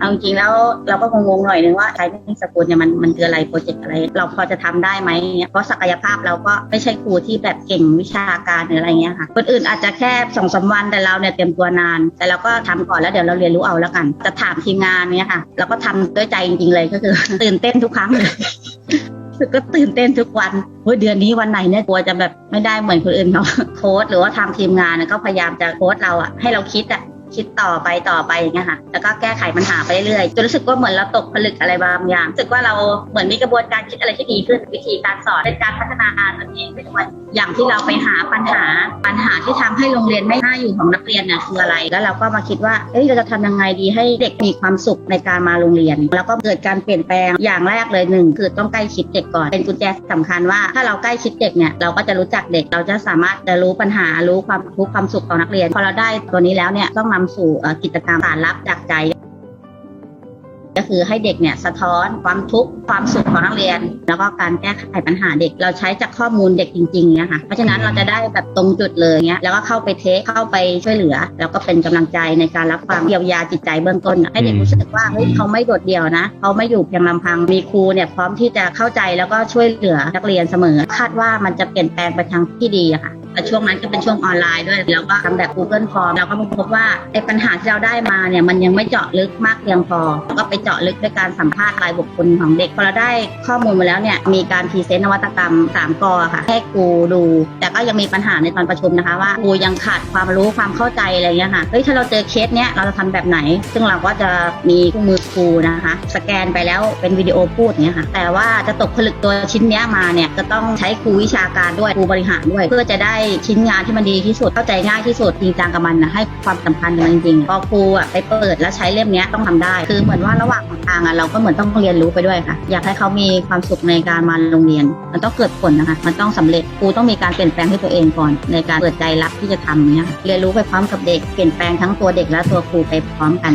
เอาจริงแล้วเราก็คงงๆหน่อยนึงว่าใช้ในสกุลเนี่ยมันมันคืออะไรโปรเจกต์อะไร เราพอจะทำได้ไหมเนี่ยเพราะศักยภาพเราก็ไม่ใช่ครูที่แบบเก่งวิชาการหรืออะไรเงี้ยค่ะคนอื่นอาจจะแค่สองสามวันแต่เราเนี่ยเตรียมตัวนาน แต่เราก็ทำก่อนแล้วเดี๋ยวเราเรียนรู้เอาแล้วกัน จะถามทีมงานเนี่ยค่ะเราก็ทำด้วยใจจริงๆเลยก็คือ ตื่นเต้นทุกครั้งเลยก็ตื่นเต้นทุกวันเฮ้ยเดือนนี้วันไหนเนี่ยกลัวจะแบบไม่ได้เหมือนคนอื่นเขาโค้ดหรือว่าทางทีมงานน่ะก็พยายามจะโค้ดเราอะให้เราคิดอะ คิดต่อไปต่อไปอย่างเงี้ยค่ะ แล้วก็แก้ไขปัญหาไปเรื่อยๆจนรู้สึกว่าเหมือนเราตกผลึกอะไรบางอย่างรู้สึกว่าเราเหมือนมีกระบวนการคิดอะไรที่ดีขึ้นวิธีการสอนเป็นการพัฒนาตนเองไปด้วยอย่างที่เราไปหาปัญหาปัญหาที่ทำให้โรงเรียนไม่น่าอยู่ของนักเรียนน่ะคืออะไร แล้วเราก็มาคิดว่าเอ้ยเราจะทำยังไงดีให้เด็กมีความสุขในการมาโรงเรียน แล้วก็เกิดการเปลี่ยนแปลงอย่างแรกเลยหนึ่งคือต้องใกล้ชิดเด็กก่อนเป็นกุญแจสำคัญว่า ถ้าเราใกล้ชิดเด็กเนี่ยเราก็จะรู้จักเด็กเราจะสามารถจะรู้ปัญหารู้ความทุกข์ความสุขของนักเรียน พอเราได้ตัวนี้แล้วเนี่ยต้องนำสู่เอ่อกิจกรรมสารรับจากใจ ก็คือให้เด็กเนี่ยสะท้อนความทุกข์ความสุขของนักเรียน แล้วก็การแก้ไขปัญหาเด็กเราใช้จากข้อมูลเด็กจริงๆเนี่ยค่ะเพราะฉะนั้นเราจะได้แบบตรงจุดเลยเนี้ยแล้วก็เข้าไปเทคเข้าไปช่วยเหลือ แล้วก็เป็นกำลังใจในการรับฟังเยียวยาจิตใจเบื้องต้นอะให้เด็กรู้สึกว่าเฮ้ยเขาไม่โดดเดี่ยวนะเขาไม่อยู่เพียงลำพังมีครูเนี่ยพร้อมที่จะเข้าใจแล้วก็ช่วยเหลือนักเรียนเสมอ คาดว่ามันจะเปลี่ยนแปลงไปทางที่ดีอะค่ะ แต่ช่วงนั้นก็เป็นช่วงออนไลน์ด้วยเราก็ทำแบบ Google Form เราก็พบว่าไอ้ปัญหาที่เราได้มาเนี่ยมันยังไม่เจาะลึกมากเพียงพอเราก็ไปเจาะลึกด้วยการสัมภาษณ์รายบุคคลของเด็กพอเราได้ข้อมูลมาแล้วเนี่ยมีการพรีเซนต์นวัตกรรม3กอค่ะให้ครูดู แต่ก็ยังมีปัญหาในตอนประชุมนะคะว่าครูยังขาดความรู้ความเข้าใจอะไรเงี้ยค่ะเฮ้ยถ้าเราเจอเคสเนี้ยเราจะทำแบบไหน ซึ่งเราก็จะมีคู่มือครูนะคะ สแกนไปแล้วเป็นวิดีโอพูดเนี้ยค่ะแต่ว่าจะตกผลึกตัวชิ้นเนี้ยมาเนี่ยจะต้องใช้ครูวิชาการด้วยครูบริหารด้วย เพื่อจะได้ชิ้นงานที่มันดีที่สุดเข้าใจง่ายที่สุดจริงจังกับมันนะให้ความสำคัญกับมันจริงๆพอครูอะไปเปิดแล้วใช้เล่มนี้ต้องทำได้ คือเหมือนว่าระหว่างทางอะเราก็เหมือนต้องเรียนรู้ไปด้วยค่ะ อยากให้เขามีความสุขในการมาโรงเรียน มันต้องเกิดผลนะคะ มันต้องสำเร็จครูต้องมีการเปลี่ยนแปลงให้ตัวเองก่อน ในการเปิดใจรับที่จะทำเนี่ยเรียนรู้ไปพร้อมกับเด็กเปลี่ยนแปลงทั้งตัวเด็กและตัวครูไปพร้อมกัน